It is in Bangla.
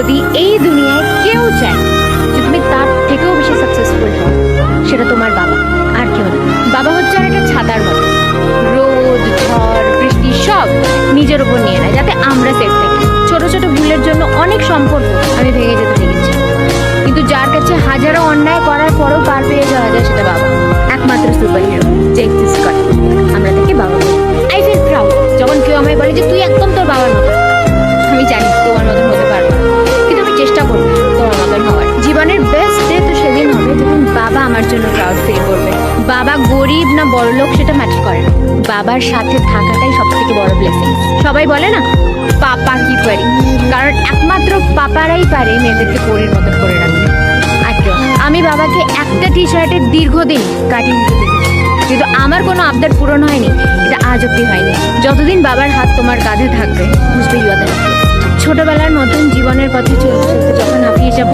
যদি এই দুনিয়ায় কেউ চায় যে তুমি তার থেকেও বেশি সাকসেসফুল হও, সেটা তোমার বাবা, আর কেউ না। বাবা হচ্ছে আর একটা ছাতার মতো। রোদ, ঝড়, বৃষ্টি, সব নিজের উপর নিয়ে নেয়, যাতে আমরা সেফ থাকি। ছোট ছোট ভুলের জন্য অনেক সম্পর্ক আমি ভেঙে যেতে দেখেছি। কিন্তু যার কাছে হাজারো অন্যায় করার পরও পার পেয়ে যাওয়া যায় সেটা বাবা। একমাত্র সুপার হিরো যে এক্সিস্ট করে আমরা তাকে বাবা আই ফিল প্রাউড যখন কেউ আমায় বলে যে, তুই একদম তোর বাবার মতো গরিব না বড় লোক সেটা ম্যাটার করে না। বাবার সাথে থাকাটাই সব থেকে বড় ব্লেসিং সবাই বলে না, পাপা কি পারি? কারণ একমাত্র পাপারাই পারে মেয়েদেরকে পরীর মতন করে কেউ না। আমি বাবাকে একটা টি শার্টের দীর্ঘদিন দেখেছি কিন্তু আমার কোনো আবদার পূরণ হয়নি, এটা আজ অব্দি হয়নি। যতদিন বাবার হাত তোমার কাঁধে থাকবে বুঝবে ছোটবেলার মতন জীবনের পথে চলতে যখন হাঁপিয়ে যাব